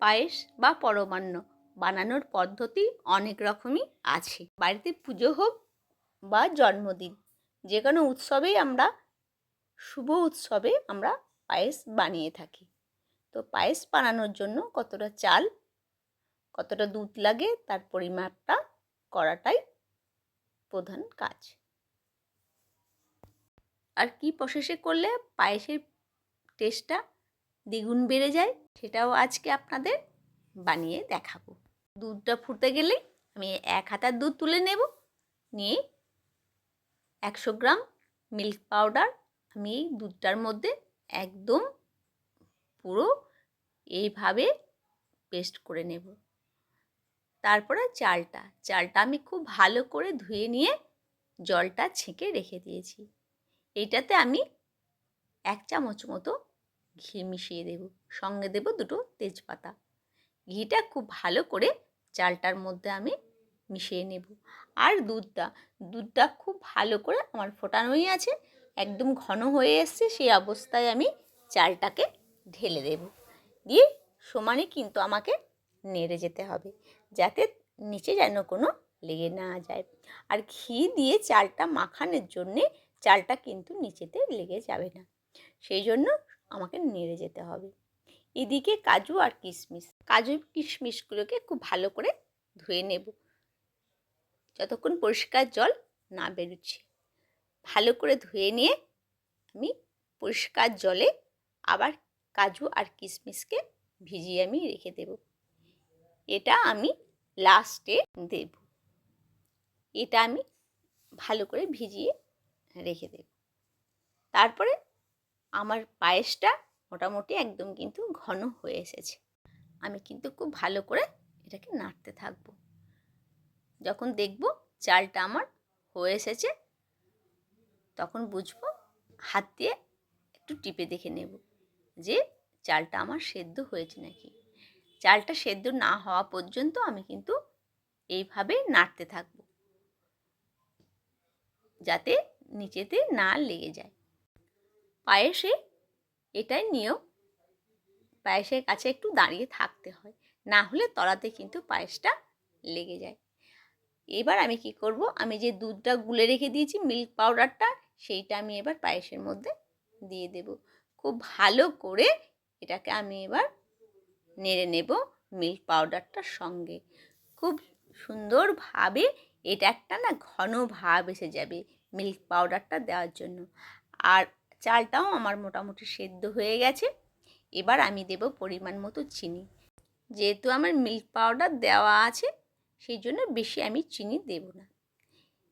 পায়েস বা পরমান্ন। বানানোর পদ্ধতি অনেক রকমই আছে। বাড়িতে পুজো হোক বা জন্মদিন যে কোনো উৎসবেই আমরা, শুভ উৎসবে আমরা পায়েস বানিয়ে থাকি। তো পায়েস বানানোর জন্য কতটা চাল, কতটা দুধ লাগে, তার পরিমাপটা করাটাই প্রধান কাজ। আর কি প্রসেসে করলে পায়েসের টেস্টটা দ্বিগুণ বেড়ে যায়, সেটাও আজকে আপনাদের বানিয়ে দেখাবো। দুধটা ফুটতে গেলে আমি এক হাতার দুধ তুলে নেব, নিয়ে একশো গ্রাম মিল্ক পাউডার আমি এই দুধটার মধ্যে একদম পুরো এইভাবে পেস্ট করে নেব। তারপরে চালটা চালটা আমি খুব ভালো করে ধুয়ে নিয়ে জলটা ছেঁকে রেখে দিয়েছি। এইটাতে আমি এক চামচ মতো ঘি মিশিয়ে দেব। সঙ্গে দেব দুটো তেজপাতা। ঘিটা খুব ভালো করে চালটার মধ্যে আমি মিশিয়ে নেব। আর দুধটা দুধটা খুব ভালো করে আমার ফোটানোই আছে, একদম ঘন হয়ে এসছে, সেই অবস্থায় আমি চালটাকে ঢেলে দেব। দিয়ে সমানে কিন্তু আমাকে নেড়ে যেতে হবে, যাতে নিচে যেন কোনো লেগে না যায়। আর ঘি দিয়ে চালটা মাখানোর জন্যে চালটা কিন্তু নিচেতে লেগে যাবে না। সেই জন্য আমাকে নেড়ে যেতে হবে। এদিকে কাজু আর কিশমিশ। কাজু কিশমিশগুলোকে খুব ভালো করে ধুয়ে নেব। যতক্ষণ পরিষ্কার জল না বেরোচ্ছে। ভালো করে ধুয়ে নিয়ে আমি পরিষ্কার জলে আবার কাজু আর কিশমিশকে ভিজিয়ে আমি রেখে দেব। এটা আমি লাস্টে দেব। এটা আমি ভালো করে ভিজিয়ে রেখে দেব। তারপরে আমার পায়েসটা মোটামুটি একদম কিন্তু ঘন হয়ে এসেছে। আমি কিন্তু খুব ভালো করে এটাকে নাড়তে থাকব। যখন দেখব চালটা আমার হয়ে এসেছে, তখন বুঝব হাত দিয়ে একটু টিপে দেখে নেব যে চালটা আমার সেদ্ধ হয়েছে নাকি। চালটা সেদ্ধ না হওয়া পর্যন্ত আমি কিন্তু এইভাবে নাড়তে থাকব। যাতে নিচেতে না লেগে যায়। পায়েসে এটাই নিয়ম। পায়েসের কাছে একটু দাঁড়িয়ে থাকতে হয়, না হলে তলাতে কিন্তু পায়েসটা লেগে যায়। এবার আমি কি করব? আমি যে দুধটা গুলে রেখে দিয়েছি মিল্ক পাউডারটা সেইটা আমি এবার পায়েসের মধ্যে দিয়ে দেব। খুব ভালো করে এটাকে আমি এবার নেড়ে নেব মিল্ক পাউডারটার সঙ্গে। খুব সুন্দরভাবে এটা একটা না ঘন ভাব এসে যাবে মিল্ক পাউডারটা দেওয়ার জন্য। আর চালটাও আমার মোটামুটি সেদ্ধ হয়ে গেছে। এবার আমি দেব পরিমাণ মতো চিনি। যেহেতু আমার মিল্ক পাউডার দেওয়া আছে, সেই জন্য বেশি আমি চিনি দেব না।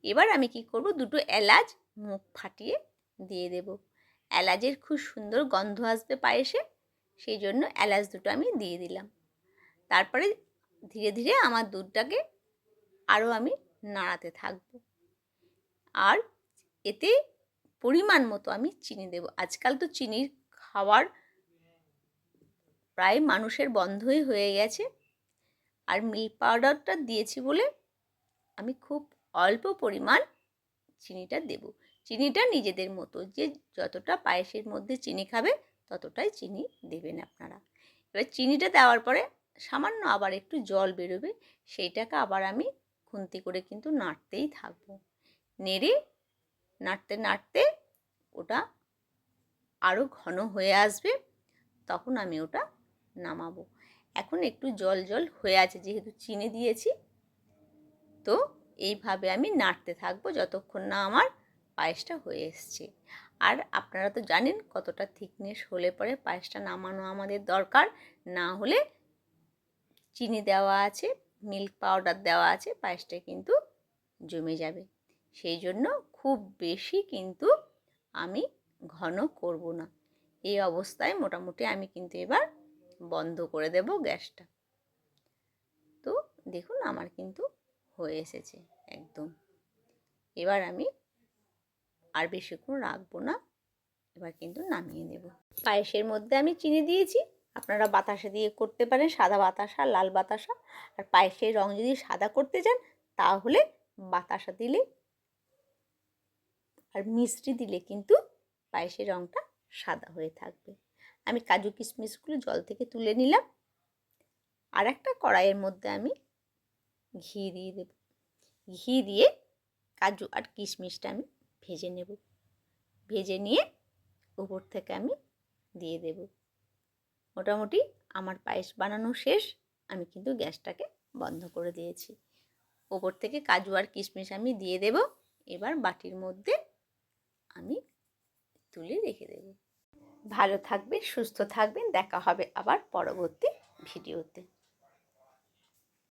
এবার আমি কি করব, দুটো এলাচ মুখ ফাটিয়ে দিয়ে দেব। এলাচের খুব সুন্দর গন্ধ আসবে পায়েসে, সেই জন্য এলাচ দুটো আমি দিয়ে দিলাম। তারপরে ধীরে ধীরে আমার দুধটাকে আরও আমি নাড়াতে থাকব। আর এতে পরিমাণ মতো আমি চিনি দেব। আজকাল তো চিনির খাওয়ার প্রায় মানুষের বন্ধই হয়ে গেছে। আর মিল্ক পাউডারটা দিয়েছি বলে আমি খুব অল্প পরিমাণ চিনিটা দেব। চিনিটা নিজেদের মতো যে যতটা পায়েসের মধ্যে চিনি খাবে ততটাই চিনি দেবেন আপনারা। এবার চিনিটা দেওয়ার পরে সামান্য আবার একটু জল বেরোবে, সেইটাকে আবার আমি খুন্তি করে কিন্তু নাড়তেই থাকব। নেড়ে নাড়তে নাড়তে ওটা আরও ঘন হয়ে আসবে, তখন আমি ওটা নামাবো। এখন একটু জল জল হয়ে আছে, যেহেতু চিনি দিয়েছি, তো এইভাবে আমি নাড়তে থাকব যতক্ষণ না আমার পায়েসটা হয়ে এসছে। আর আপনারা তো জানেন কতটা থিকনেস হলে পরে পায়েসটা নামানো আমাদের দরকার, না হলে চিনি দেওয়া আছে মিল্ক পাউডার দেওয়া আছে, পায়েসটা কিন্তু জমে যাবে। সেই জন্য খুব বেশি কিন্তু আমি ঘন করব না। এই অবস্থায় মোটামুটি আমি কিন্তু এবার বন্ধ করে দেব গ্যাসটা। তো দেখুন আমার কিন্তু হয়ে এসেছে একদম। এবার আমি আর বেশিক্ষণ রাখব না, এবার কিন্তু নামিয়ে দেব। পায়েসের মধ্যে আমি চিনি দিয়েছি, আপনারা বাতাসা দিয়ে করতে পারেন, সাদা বাতাসা, লাল বাতাসা। আর পায়েসের রং যদি সাদা করতে চান, তাহলে বাতাসা দিলে আর মিশ্রি দিলে কিন্তু পায়েসের রঙটা সাদা হয়ে থাকবে। আমি কাজু কিশমিশগুলো জল থেকে তুলে নিলাম। আর একটা কড়াইয়ের মধ্যে আমি ঘি দিয়ে দেব। ঘি দিয়ে কাজু আর কিশমিশটা আমি ভেজে নেব। ভেজে নিয়ে উপর থেকে আমি দিয়ে দেব। মোটামুটি আমার পায়েস বানানো শেষ। আমি কিন্তু গ্যাসটাকে বন্ধ করে দিয়েছি। ওপর থেকে কাজু আর কিশমিশ আমি দিয়ে দেব। এবার বাটির মধ্যে আমি তুলে রেখে দেব। ভালো থাকবেন সুস্থ থাকবেন দেখা হবে আবার পরবর্তী ভিডিওতে।